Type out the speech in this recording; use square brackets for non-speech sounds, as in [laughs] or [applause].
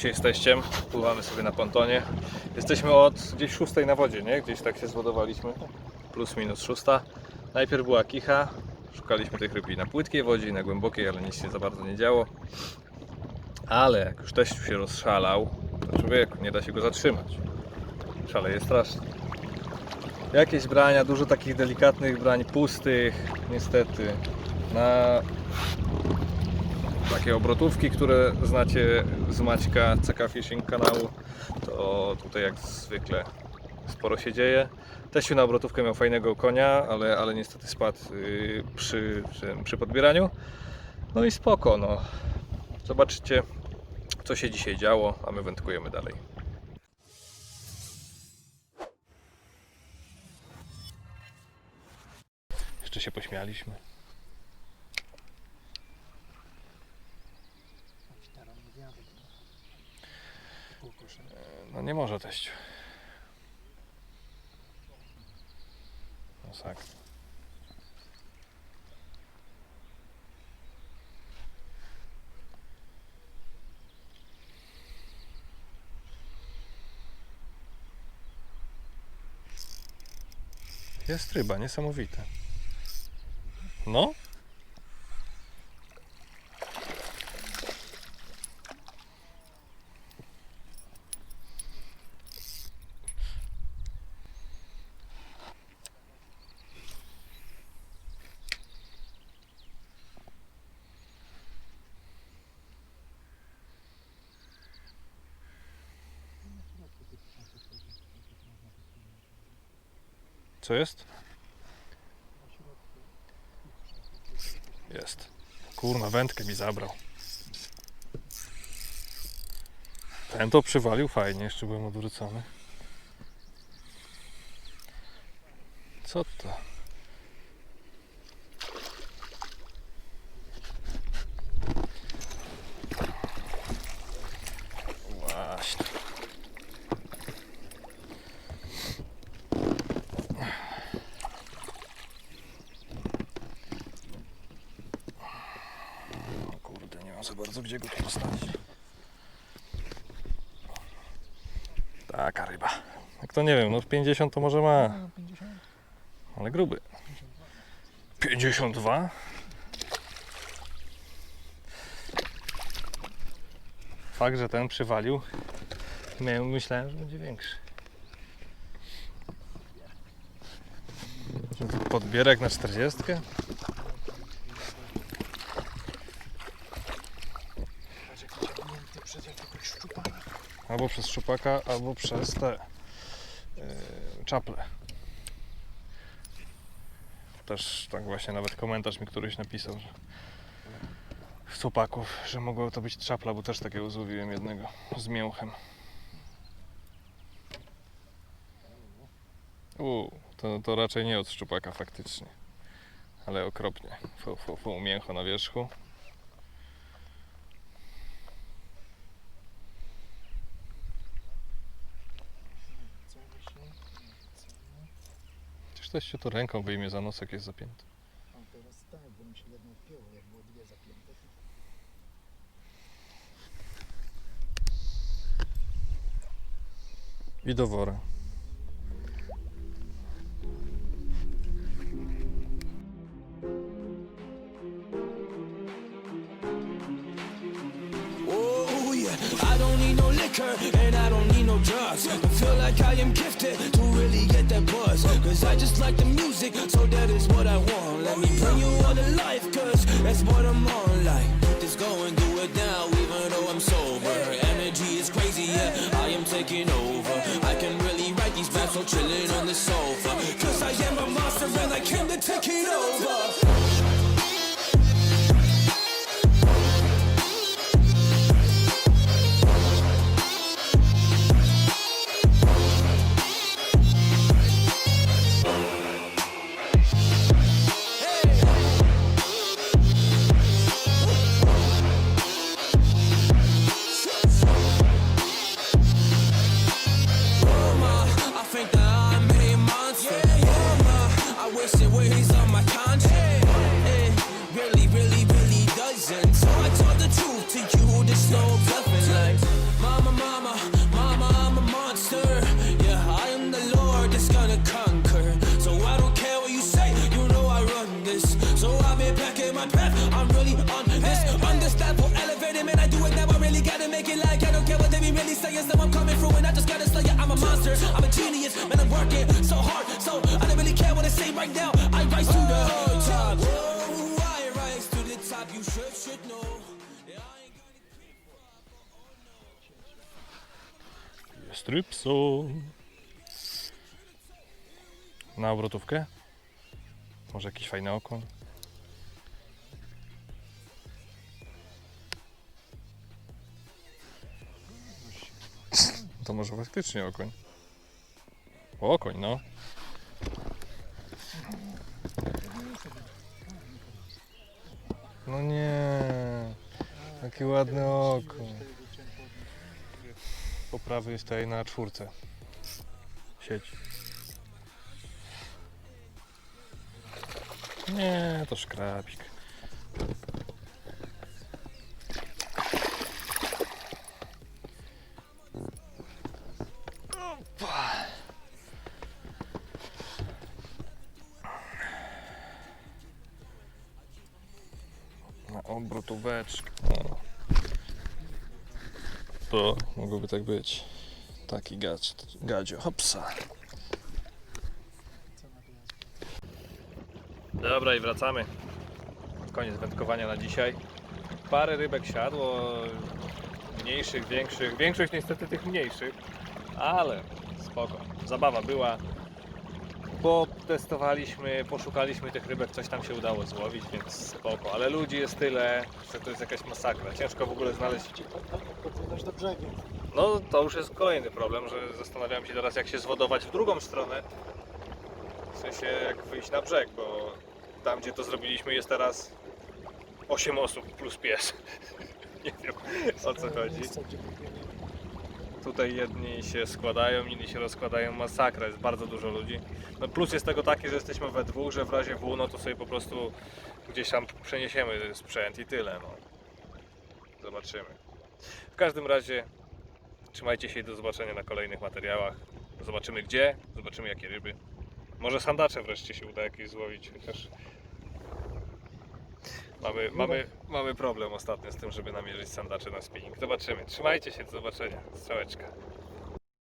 Dzisiaj z teściem pływamy sobie na pontonie. Jesteśmy od gdzieś 6 na wodzie, nie? Gdzieś tak się zładowaliśmy. Plus minus 6. Najpierw była kicha. Szukaliśmy tych ryb na płytkiej wodzie i na głębokiej, ale nic się za bardzo nie działo. Ale jak już teściu się rozszalał, to człowieku, nie da się go zatrzymać. Szaleje strasznie. Jakieś brania, dużo takich delikatnych brań, pustych, niestety. Na takie obrotówki, które znacie z Maćka CK Fishing kanału, to tutaj jak zwykle sporo się dzieje. Teściu na obrotówkę miał fajnego konia, ale, ale niestety spadł yy, przy, przy, przy podbieraniu. No i spoko, no. Zobaczycie, co się dzisiaj działo, a my wędkujemy dalej. Jeszcze się pośmialiśmy. No nie może teściu. Masakra. Jest ryba, niesamowite. No? Co jest? Jest. Kurna, wędkę mi zabrał. Ten to przywalił fajnie, jeszcze byłem odwrócony. Co to? Właśnie. O mam za bardzo gdzie go tu postawić. Taka ryba. Jak to nie wiem, no 50 to może ma, No, 50. ale gruby. 52? Fakt, że ten przywalił. Miałem, myślałem, że będzie większy. Podbierek na 40? Patrz jak ciągnięty przez jakiegoś szczupaka. Albo przez szczupaka, albo przez te yy, czaple. Też tak właśnie nawet komentarz mi któryś napisał, że szczupaków, że mogło to być czapla, bo też takiego złowiłem jednego z mięchem. U, to, to raczej nie od szczupaka faktycznie, ale okropnie. Fu, fu, fu, mięcho na wierzchu. Co właśnie? Co? Czyż ktoś się to ręką wyjmie za nosek jest zapięty. A teraz tak, bo mi się jedno wpięło, jak było dwie zapięte. I do wora. Oh yeah, I don't need no liquor and I don't need no drugs. Feel like I am gifted to really get that buzz. Cause I just like the music, so that is what I want. Let me bring you all to life, cause that's what I'm on. Like, just go and do it now, even though I'm sober. Energy is crazy, yeah, I am taking over. I can really write these raps while chilling on the sofa. Cause I am a monster and I came reason. So I told the truth to you, there's no bluffing. Like, mama, mama, mama, I'm a monster. Yeah, I am the Lord that's gonna conquer. So I don't care what you say, you know I run this. So I've been back in my path, I'm really on this. On this level, elevated, man, I do it now. I really gotta make it like I don't care what they be really saying. So I'm coming through and I just gotta say, yeah, I'm a monster, I'm a genius, man, I'm working so hard. So I don't really care what they say right now. I should, know. Jest Rybson. Na obrotówkę? Może jakiś fajny okoń? To może faktycznie okoń. Okoń, no. No nie. Jaki ładny okoń. Po prawej tutaj na czwórce. Sieć. Nie, to szkrabik. Na obrotóweczkę. O. To mogłoby tak być. Taki gacz, gadzio, hopsa. Dobra i wracamy. Koniec wędkowania na dzisiaj. Parę rybek siadło, mniejszych, większych. Większość niestety tych mniejszych, ale spoko. Zabawa była. Potestowaliśmy, poszukaliśmy tych rybek, coś tam się udało złowić, więc spoko. Ale ludzi jest tyle, że to jest jakaś masakra. Ciężko w ogóle znaleźć do brzegu. no to już jest kolejny problem, że zastanawiam się teraz jak się zwodować w drugą stronę. W sensie jak wyjść na brzeg, bo tam gdzie to zrobiliśmy jest teraz 8 osób plus pies. [laughs] Nie wiem o co chodzi. Tutaj jedni się składają, inni się rozkładają. Masakra, jest bardzo dużo ludzi. No plus jest tego taki, że jesteśmy we dwóch, że w razie W no to sobie po prostu gdzieś tam przeniesiemy sprzęt i tyle. No. Zobaczymy. W każdym razie trzymajcie się i do zobaczenia na kolejnych materiałach. Zobaczymy gdzie, zobaczymy jakie ryby. Może sandacze wreszcie się uda jakieś złowić, chociaż mamy, mamy, mamy problem ostatnio z tym, żeby namierzyć sandacze na spinning. Zobaczymy. Trzymajcie się, do zobaczenia. Strzałeczka.